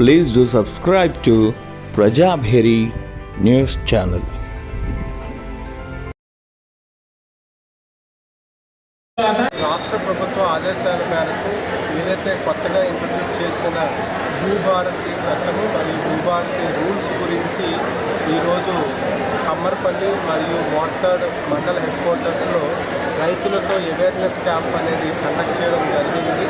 Please do subscribe to Prajabheri news channel. రాష్ట్ర ప్రభుత్వ ఆదేశాల మేరకు ఏదైతే కొత్తగా ఇంట్రడ్యూస్ చేసిన భూభారతి చట్టము మరియు భూభారతి రూల్స్ గురించి ఈరోజు కమ్మర్పల్లి మరియు మోటార్ మండల హెడ్ క్వార్టర్స్లో రైతులతో అవేర్నెస్ క్యాంప్ అనేది కండక్ట్ చేయడం జరిగింది.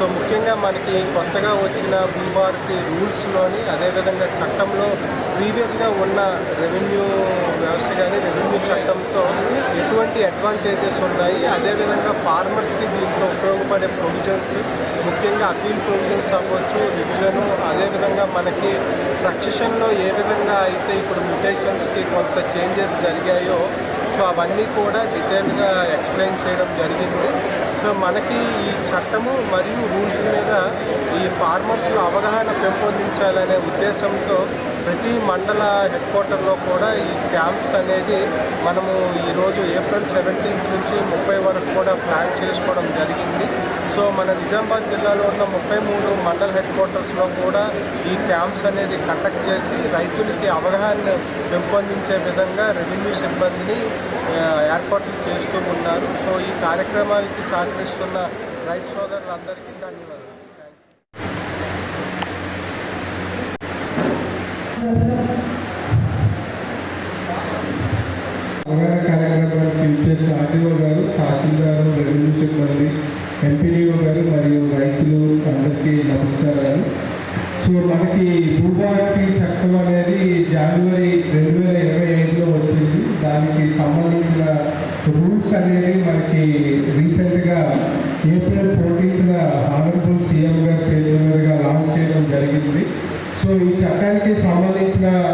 సో ముఖ్యంగా మనకి కొత్తగా వచ్చిన భూభారతి రూల్స్లోని అదేవిధంగా చట్టంలో ప్రీవియస్గా ఉన్న రెవెన్యూ వ్యవస్థ కానీ రెవెన్యూ చట్టంతో ఎటువంటి అడ్వాంటేజెస్ ఉన్నాయి? అదేవిధంగా ఫార్మర్స్కి దీంట్లో ఉపయోగపడే ప్రొవిజన్స్ ముఖ్యంగా అపీల్ ప్రొవిజన్స్ అవ్వచ్చు రివిజను అదేవిధంగా మనకి సక్సెషన్లో ఏ విధంగా అయితే ఇప్పుడు మ్యూటేషన్స్కి కొంత చేంజెస్ జరిగాయో సో అవన్నీ కూడా డీటెయిల్గా ఎక్స్ప్లెయిన్ చేయడం జరిగింది. సో మనకి ఈ చట్టము మరియు రూల్స్ మీద ఈ ఫార్మర్స్లో అవగాహన పెంపొందించాలనే ఉద్దేశంతో ప్రతి మండల హెడ్ క్వార్టర్లో కూడా ఈ క్యాంప్స్ అనేది మనము ఈరోజు ఏప్రిల్ సెవెంటీన్త్ నుంచి ముప్పై వరకు కూడా ప్లాన్ చేసుకోవడం జరిగింది. సో మన నిజామాబాద్ జిల్లాలో ఉన్న ముప్పై మూడు మండల హెడ్ క్వార్టర్స్లో కూడా ఈ క్యాంప్స్ అనేది కండక్ట్ చేసి రైతులకి అవగాహన పెంపొందించే విధంగా రెవెన్యూ సిబ్బందిని ఏర్పాట్లు చేస్తూ ఉన్నారు. సో ఈ కార్యక్రమానికి సహకరిస్తున్న రైతు సోదరులందరికీ ధన్యవాదాలు థ్యాంక్ యూ అవగాహన కార్యక్రమానికి ఇచ్చేసిన ఆర్టీఓ గారు తహసీల్దారు రెవెన్యూ సిబ్బంది ఎంపీడీఓ గారు మరియు రైతులు అందరికీ నమస్కారాలు. సో మనకి భూభారతి చట్టం అనేది జనవరి రెండు వేల ఇరవై ఐదులో వచ్చింది. దానికి సంబంధించిన రూల్స్ అనేది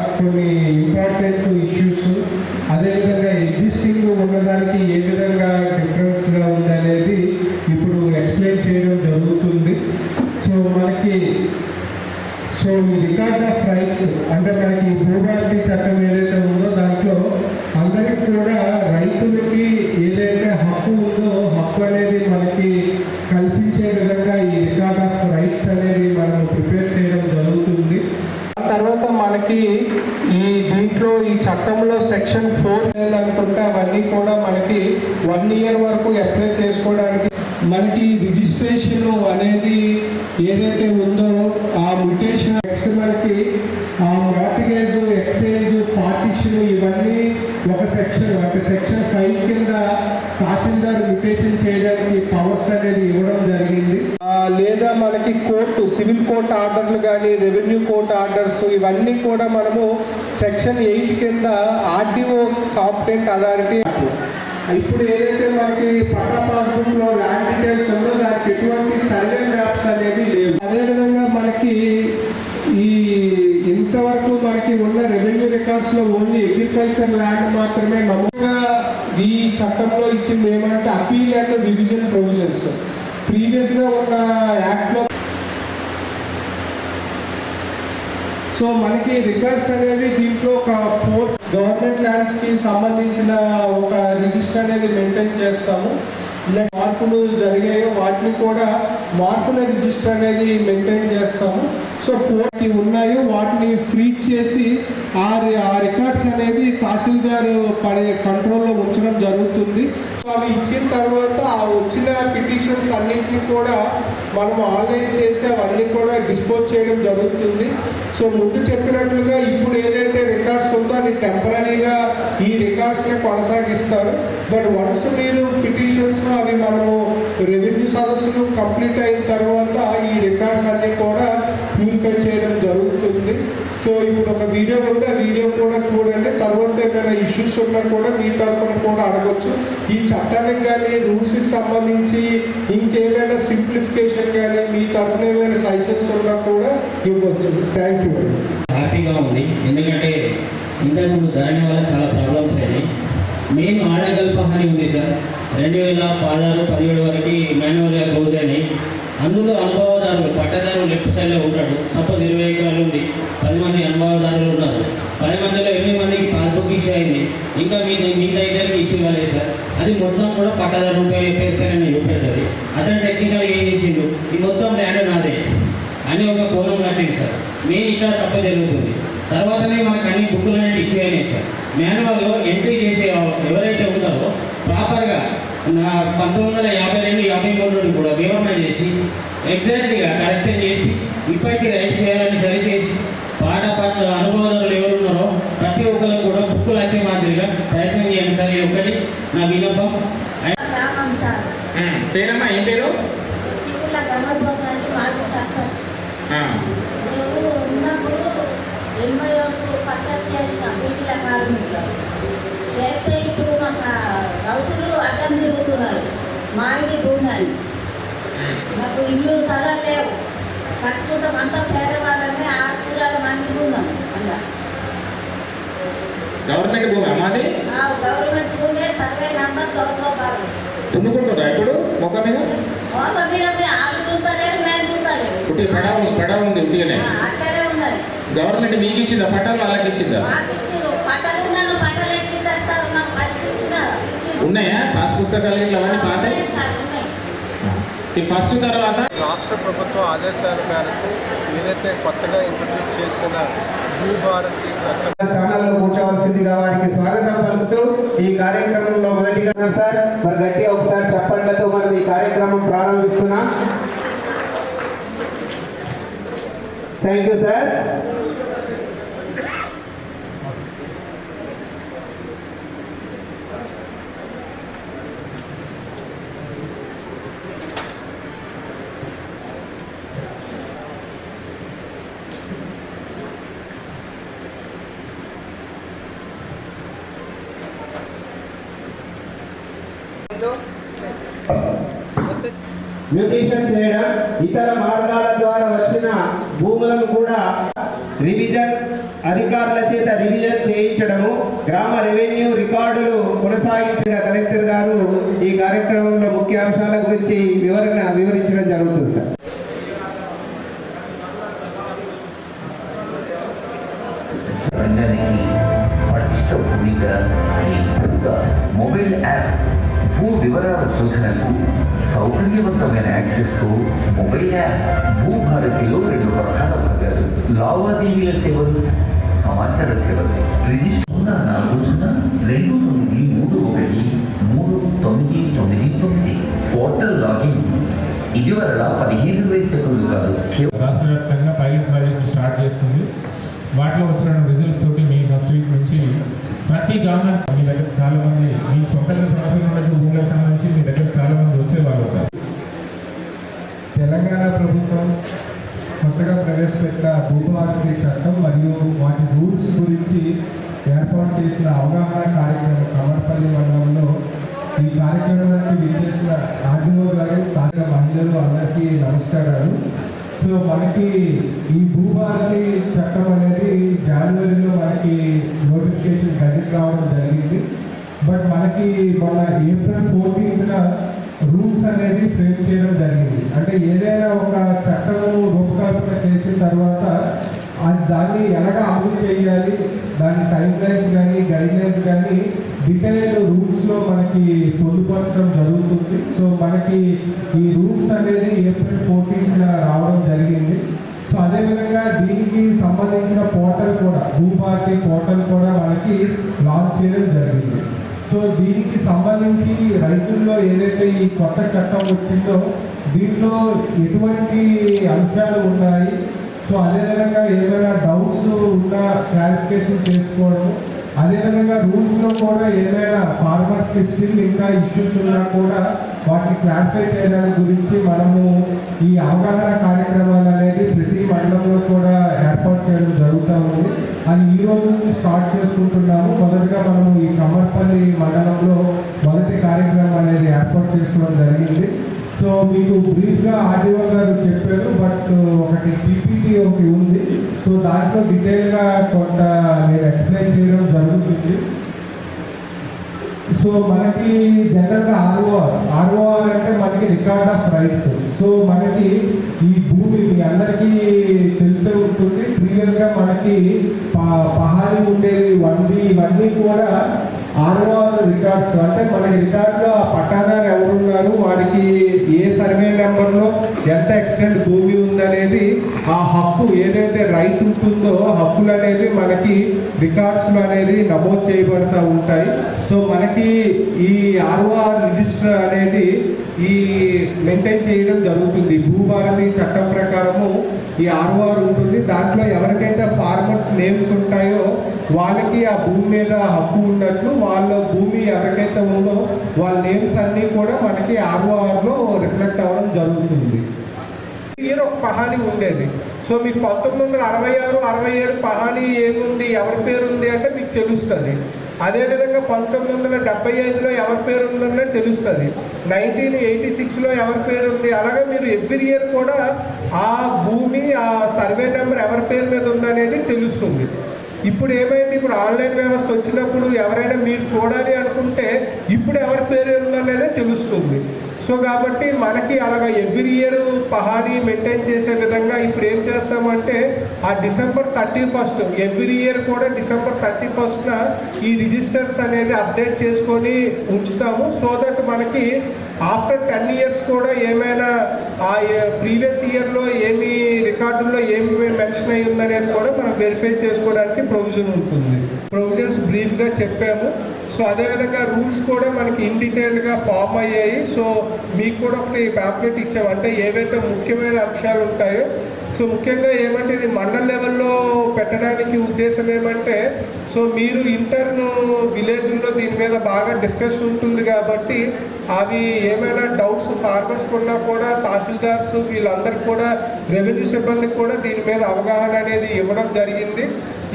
actually impacted to section four లేదనుకుంటే అవన్నీ కూడా మనకి వన్ ఇయర్ వరకు అప్లై చేసుకోవడానికి మనకి రిజిస్ట్రేషన్ అనేది ఏదైతే ఉందో ఆ మ్యుటేషన్ నెక్స్ట్ మనకి ఆ మ్యాటిగేజ్ ఎక్స్చేంజ్ పార్టిషన్ ఇవన్నీ ఒక సెక్షన్ అంటే సెక్షన్ ఫైవ్ కింద తహసీల్దార్ మ్యుటేషన్ చేయడం మనకి కోర్టు సివిల్ కోర్ట్ ఆర్డర్లు కానీ రెవెన్యూ కోర్ట్ ఆర్డర్స్ ఇవన్నీ కూడా మనము సెక్షన్ ఎయిట్ కింద ఆర్డీఓ కాంపిటెంట్ అథారిటీ ఇప్పుడు ఏదైతే మనకి పట్టా పాస్బుక్లో ల్యాండ్ డీటెయిల్స్ ఉందో దానికి ఎటువంటి సర్వే మ్యాప్స్ అనేది లేవు. అదేవిధంగా మనకి ఈ ఇంతవరకు మనకి ఉన్న రెవెన్యూ రికార్డ్స్లో ఓన్లీ అగ్రికల్చర్ ల్యాండ్ మాత్రమే నమ్మకంగా ఈ చట్టంలో ఇచ్చింది ఏమంటే అపీల్ అండ్ రివిజన్ ప్రొవిజన్స్. ప్రీవియస్గా ఉన్న యాక్ట్లో సో మనకి రికార్డ్స్ అనేవి దీంట్లో ఒక పోర్ట్ గవర్నమెంట్ ల్యాండ్స్కి సంబంధించిన ఒక రిజిస్టర్ అనేది మెయింటైన్ చేస్తాము. మార్పులు జరిగాయో వాటిని కూడా మార్పుల రిజిస్టర్ అనేది మెయింటైన్ చేస్తాము. సో ఫోర్ ఉన్నాయో వాటిని ఫ్రీ చేసి ఆ రి- ఆ రికార్డ్స్ అనేది తహసీల్దార్ పని కంట్రోల్లో ఉంచడం జరుగుతుంది. సో అవి ఇచ్చిన తర్వాత ఆ వచ్చిన పిటిషన్స్ అన్నింటినీ కూడా మనం ఆన్లైన్ చేసి అవన్నీ కూడా డిస్పోజ్ చేయడం జరుగుతుంది. సో ముందు చెప్పినట్లుగా ఇప్పుడు ఏదైతే రికార్డ్స్ ఉందో అది టెంపరీగా ఈ రికార్డ్స్ని కొనసాగిస్తారు. బట్ వన్స్ మీరు పిటిషన్స్ అవి మనము రెవెన్యూ సదస్సులు కంప్లీట్ అయిన తర్వాత ఈ రికార్డ్స్ అన్ని కూడా ప్యూరిఫై చేయడం జరుగుతుంది. సో ఇప్పుడు ఒక వీడియో ఉంది. ఆ వీడియో కూడా చూడండి. తర్వాత ఏమైనా ఇష్యూస్ ఉన్నా కూడా మీ తరఫున కూడా అడగొచ్చు. ఈ చట్టానికి కానీ రూల్స్కి సంబంధించి ఇంకేమైనా సింప్లిఫికేషన్ కానీ మీ తరఫున ఏమైనా సజెషన్స్ ఉన్నా కూడా ఇవ్వచ్చు. థ్యాంక్ యూ హ్యాపీగా ఉంది. ఎందుకంటే ఇంతకుముందు దాని వల్ల చాలా ప్రాబ్లమ్స్ అయినాయి. మేము ఆడగల్ప హాని ఉంది సార్. రెండు వేల పదహారు పదిహేడు వరకు మాన్యువల్గా క్లోజ్ అయినాయి అందులో అనుభవదారులు పట్టదారులు లెఫ్ట్ సైడ్లో ఉంటాడు సపోజ్ ఇరవై ఎకరాలు ఉంది. పది మంది అనుభవదారులు ఉన్నారు. పది మందిలో ఎనిమిది మందికి పాస్బుక్ ఇష్యూ అయింది. ఇంకా మీ మిగతా ఇద్దరికి ఇష్యూ కాలేదు సార్. అది మొత్తం కూడా పట్టదారు పేరు పేరు పైన చూపెడుతుంది అతను టెక్నికల్గా ఏం చేసిండు? ఈ మొత్తం ల్యాండ్ నాదే. అని ఒక కోణం నచ్చింది సార్. మీ ఇక్కడ తప్ప జరుగుతుంది. తర్వాతనే మనకు అన్ని బుక్కులు అనేవి ఇష్యూ అయినాయి సార్. మాన్యువల్లో ఎంత చేసే ఎవరైతే ఉంటారో ప్రాపర్గా నా పంతొమ్మిది వందల యాభై రెండు యాభై మూడు నుండి కూడా వివరణ చేసి ఎగ్జాక్ట్గా కరెక్షన్ చేసి ఇప్పటికీ రైట్ చేయాలని సరి చేసి పాట పట్ల అనుభవదారులు ఎవరు ఉన్నారో ప్రతి ఒక్కరు కూడా బుక్కులు వచ్చే మాదిరిగా ప్రయత్నం చేయండి సార్ ఒకటి నా విన్నపం. పేరమ్మా ఏం పేరు? ఉన్నప్పుడు ఎనభై ఒకటి చేసిన వీటిల కార్మికులు చేస్తే ఇప్పుడు మాకు రైతులు అడ్డం తిరుగుతున్నారు. మామిడి భూమి మాకు ఇల్లు తల లేవు. కట్టుకుంటాం అంతా పేదవాళ్ళమే ఆకుల మంది ఉన్నాం అలా గవర్నమెంట్ భూమి అమ్మాది ఆ గవర్నమెంట్ భూమి సర్వే నంబర్ దోసో దున్నుకుంటుందా ఇప్పుడు? మొక్క మీద? ఒక మీద మేము చూస్తలేరు ఉట్టి పడ ఉంది పడ ఉంది ఉట్టిగానే. అక్కడే ఉన్నది. గవర్నమెంట్ మీకు ఇచ్చిందా? పట్టాలు అలాగే ఇచ్చిందా మాకు ఇచ్చిండ్రు. పట్టలు ఉన్నాను, పట్టలు ఎక్కిందా సార్ మాకు ఫస్ట్ ఇచ్చిన ఇచ్చిండ్రు. ఉన్నాయా. పాస్ పుస్తకాలు ఇట్లా అవన్నీ పాత. ఈ ఫస్ట్ తర్వాత రాష్ట్ర ప్రభుత్వ ఆదేశాల మేరకు ఏదైతే కొత్తగా ఇంట్రడ్యూస్ చేసిన భూభారతి చట్టం స్థానాల్లో కూర్చోవలసిందిగా వారికి స్వాగతం పలుకుతూ ఈ కార్యక్రమంలో మొదటిగా సార్. మరి గట్టిగా ఒకసారి చప్పట్లతో మనం ఈ కార్యక్రమం ప్రారంభిస్తున్నాం. థ్యాంక్ యూ సార్ మ్యూటేషన్ చేయడం ఇతర మార్గాల ద్వారా వచ్చిన భూములను కూడా రివిజన్ అధికారుల చేత రివిజన్ చేయించడము గ్రామ రెవెన్యూ రికార్డులు కొనసాగించిన కలెక్టర్ గారు ఈ కార్యక్రమంలో ముఖ్యాంశాల గురించి వివరణ వివరించడం జరుగుతుంది సార్. పటిష్ట భూమిక ఈ మొబైల్ యాప్ భూ వివరాల శోధనకు సౌకర్యవంతమైన యాక్సెస్తో మొబైల్ యాప్ భూభారతిలో రెండు ప్రధాన భాగాలు లావాదేవీల సేవలు సమాచార సేవలు. రిజిస్టర్ సున్నా నాలుగు సున్నా రెండు తొమ్మిది మూడు ఒకటి మూడు తొమ్మిది తొమ్మిది తొమ్మిది. Portal login. ఇటీవల పదిహేను వేల సెకండ్లు కాదు. కేవలం రాష్ట్ర వ్యాప్తంగా పైలట్ ప్రాజెక్ట్ స్టార్ట్ చేస్తుంది. వాటిలో వచ్చిన రిజల్ట్స్ తోటి మీ ఫస్ట్ వీక్ నుంచి ప్రతి గవర్నమెంట్ మీ దగ్గర చాలా మంది మీ సొంతంగా సమస్యలు ఉండొచ్చు భూములకు సంబంధించి మీ దగ్గర చాలా మంది వచ్చేవాళ్ళు ఉంటారు తెలంగాణ ప్రభుత్వం కొత్తగా ప్రవేశపెట్టిన భూభారతి చట్టం మరియు వాటి రూల్స్ గురించి ఏర్పాటు చేసిన అవగాహన కార్యక్రమం కమర్పల్లి మండలంలో ఈ కార్యక్రమానికి విచ్చేసిన ఆర్డీఓ గారు తాజా మహిళలు అందరికీ నమస్కారాలు. సో మనకి ఈ భూభారతి చట్టం అనేది జనవరిలో మనకి నోటిఫికేషన్ గజెట్ రావడం జరిగింది. బట్ మనకి మన ఏప్రిల్ ఫోర్టీన్త్న రూల్స్ అనేది ఫ్రేమ్ చేయడం జరిగింది. అంటే ఏదైనా ఒక చట్టము రూపకల్పన చేసిన తర్వాత అది దాన్ని ఎలాగ అమలు చేయాలి దాని టైం కానీ గైడ్లైన్స్ కానీ డీటెయిల్ రూల్స్లో మనకి పొందుపరచడం జరుగుతుంది. సో మనకి ఈ రూల్స్ అనేది ఏప్రిల్ ఫోర్టీన్త్న రావడం జరిగింది. సో అదేవిధంగా దీనికి సంబంధించిన పోర్టల్ కూడా భూపార్టీ పోర్టల్ కూడా మనకి లాంచ్ చేయడం జరిగింది. సో దీనికి సంబంధించి రైతుల్లో ఏదైతే ఈ కొత్త చట్టం వచ్చిందో దీంట్లో ఎటువంటి అంశాలు ఉన్నాయి? సో అదేవిధంగా ఏమైనా డౌట్స్ ఉన్నా క్లారిఫికేషన్ చేసుకోవడం అదేవిధంగా రూల్స్లో కూడా ఏమైనా ఫార్మర్స్కి స్టిల్ ఇంకా ఇష్యూస్ ఉన్నా కూడా వాటిని క్లారిఫై చేయడానికి గురించి మనము ఈ అవగాహన కార్యక్రమాలు అనేది ప్రతి మండలంలో కూడా ఏర్పాటు చేయడం జరుగుతూ ఉంది. అని ఈ రోజు స్టార్ట్ చేసుకుంటున్నాము. మొదటగా మనము ఈ కమర్పల్లి మండలంలో మొదటి కార్యక్రమం అనేది ఏర్పాటు చేసుకోవడం జరిగింది. సో మీకు బ్రీఫ్గా ఆర్డీఓ గారు చెప్పారు బట్ ఒకటి పీపీటీ ఒకటి ఉంది. సో దాంట్లో డీటెయిల్గా కొంత నేను ఎక్స్ప్లెయిన్ చేయడం జరుగుతుంది. సో మనకి జనరల్గా ఆర్ఓఆర్ ఆర్ఓఆర్ అంటే మనకి రికార్డ్ ఆఫ్ రైట్స్. సో మనకి ఈ మీ అందరికీ తెలిసే ఉంటుంది. ప్రీవియస్గా మనకి పహారీ ఉండేది వన్ బి ఇవన్నీ కూడా ఆర్ఓఆర్ రికార్డ్స్ అంటే మనకి రికార్డులో ఆ పట్టాదారు ఎవరున్నారు? వారికి ఏ సర్వే నెంబర్లో ఎంత ఎక్స్టెంట్ భూమి ఉందనేది ఆ హక్కు ఏదైతే రైట్ ఉంటుందో హక్కులు అనేవి మనకి రికార్డ్స్లు అనేది నమోదు చేయబడతా ఉంటాయి. సో మనకి ఈ ఆర్ఓఆర్ రిజిస్టర్ అనేది ఈ మెయింటైన్ చేయడం జరుగుతుంది. భూభారతి చట్టం ప్రకారము ఈ ఆర్ఓఆర్ ఉంటుంది. దాంట్లో ఎవరికైతే ఫార్మర్స్ నేమ్స్ వాళ్ళకి ఆ భూమి మీద హక్కు ఉన్నట్లు వాళ్ళ భూమి ఎవరికైతే ఉందో వాళ్ళ నేమ్స్ అన్నీ కూడా మనకి ఆర్ఓఆర్లో రిఫ్లెక్ట్ అవ్వడం జరుగుతుంది. ఇయర్ ఒక పహాని ఉండేది. సో మీకు పంతొమ్మిది వందల అరవై ఆరు అరవై ఏడు పహాని ఏముంది ఎవరి పేరు ఉంది అంటే మీకు తెలుస్తుంది. అదేవిధంగా పంతొమ్మిది వందల డెబ్బై ఐదులో ఎవరి పేరు ఉందనే తెలుస్తుంది. నైన్టీన్ ఎయిటీ సిక్స్లో ఎవరి పేరు ఉంది అలాగే మీరు ఎవ్రీ ఇయర్ కూడా ఆ భూమి ఆ సర్వే నెంబర్ ఎవరి పేరు మీద ఉందనేది తెలుస్తుంది. ఇప్పుడు ఏమైంది ఇప్పుడు ఆన్లైన్ వ్యవస్థ వచ్చినప్పుడు ఎవరైనా మీరు చూడాలి అనుకుంటే ఇప్పుడు ఎవరి పేరు ఉందనేదే తెలుస్తుంది. సో కాబట్టి మనకి అలాగా ఎవ్రీ ఇయర్ పహాడీ మెయింటైన్ చేసే విధంగా ఇప్పుడు ఏం చేస్తామంటే ఆ December thirty first every year కూడా డిసెంబర్ థర్టీ ఫస్ట్న ఈ రిజిస్టర్స్ అనేది అప్డేట్ చేసుకొని ఉంచుతాము. సో దట్ మనకి ఆఫ్టర్ టెన్ ఇయర్స్ కూడా ఏమైనా ఆ ప్రీవియస్ ఇయర్లో ఏమి రికార్డుల్లో ఏమి మెన్షన్ అయ్యి ఉందనేది కూడా మనం వెరిఫై చేసుకోవడానికి ప్రొవిజన్ ఉంటుంది. ప్రొవిజన్స్ బ్రీఫ్గా చెప్పాము. సో అదేవిధంగా రూల్స్ కూడా మనకి ఇన్ డీటెయిల్గా ఫామ్ అయ్యాయి. సో మీకు కూడా ఒకటి ప్యాంప్లెట్ ఇచ్చాము అంటే ఏవైతే ముఖ్యమైన అంశాలు ఉంటాయో సో ముఖ్యంగా ఏమంటే ఇది మండల లెవెల్లో పెట్టడానికి ఉద్దేశం ఏమంటే సో మీరు ఇంటర్న్ విలేజ్లో దీని మీద బాగా డిస్కస్ ఉంటుంది కాబట్టి అవి ఏమైనా డౌట్స్ ఫార్మర్స్ ఉన్నా కూడా తహసీల్దార్స్ వీళ్ళందరికీ కూడా రెవెన్యూ సిబ్బందికి కూడా దీని మీద అవగాహన అనేది ఇవ్వడం జరిగింది.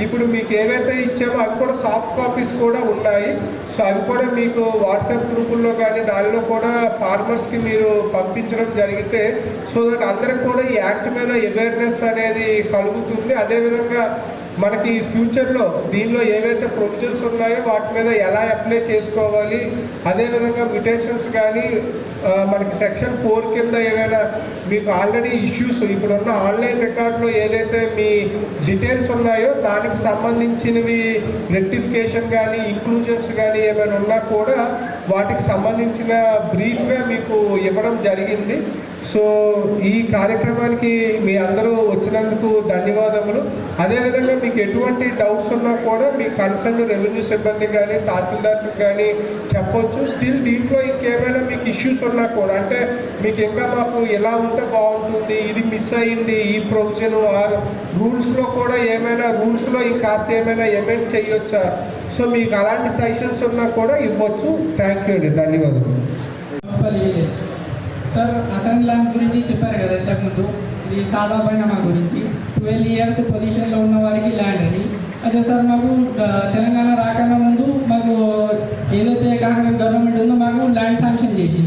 ఇప్పుడు మీకు ఏవైతే ఇచ్చామో అవి కూడా సాఫ్ట్ కాపీస్ కూడా ఉన్నాయి. సో అవి కూడా మీకు వాట్సాప్ గ్రూపుల్లో కానీ దానిలో కూడా ఫార్మర్స్కి మీరు పంపించడం జరిగితే సో దానికి అందరికి కూడా ఈ యాక్ట్ మీద అవేర్నెస్ అనేది కలుగుతుంది. అదేవిధంగా మనకి ఫ్యూచర్లో దీనిలో ఏవైతే ప్రొవిజన్స్ ఉన్నాయో వాటి మీద ఎలా అప్లై చేసుకోవాలి? అదేవిధంగా మ్యూటేషన్స్ కానీ మనకి సెక్షన్ ఫోర్ కింద ఏమైనా మీకు ఆల్రెడీ ఇష్యూస్ ఇప్పుడున్న ఆన్లైన్ రికార్డులో ఏదైతే మీ డీటెయిల్స్ ఉన్నాయో దానికి సంబంధించినవి రెక్టిఫికేషన్ కానీ ఇంక్లూజన్స్ కానీ ఏమైనా ఉన్నా కూడా వాటికి సంబంధించిన బ్రీఫ్గా మీకు ఇవ్వడం జరిగింది. సో ఈ కార్యక్రమానికి మీ అందరూ వచ్చినందుకు ధన్యవాదములు. అదేవిధంగా మీకు ఎటువంటి డౌట్స్ ఉన్నా కూడా మీ కన్సర్న్ రెవెన్యూ సిబ్బంది కానీ తహసీల్దార్స్ కానీ చెప్పొచ్చు. స్టిల్ దీంట్లో ఇంకేమైనా మీకు ఇష్యూస్ ఉన్నా కూడా అంటే మీకు ఇంకా మాకు ఎలా ఉంటే బాగుంటుంది ఇది మిస్ అయ్యింది ఈ ప్రొవిజన్ ఆర్ రూల్స్లో కూడా ఏమైనా రూల్స్లో ఇంకాస్త ఏమైనా ఎమెంట్ చేయొచ్చా సో మీకు అలాంటి సజెషన్స్ ఉన్నా కూడా ఇవ్వచ్చు. థ్యాంక్ యూ అండి. ధన్యవాదాలు సార్ అసెంబ్లీ ల్యాండ్ గురించి చెప్పారు కదా ఇంతకుముందు. ఇది సాదా పరిణామా గురించి. ట్వెల్వ్ ఇయర్స్ పొజిషన్లో ఉన్న వారికి ల్యాండ్ అది. అదే సార్ మాకు తెలంగాణ రాకన్నా ముందు మాకు ఏదైతే కాంగ్రెస్ గవర్నమెంట్ ఉందో మాకు ల్యాండ్ శాంక్షన్ చేసింది.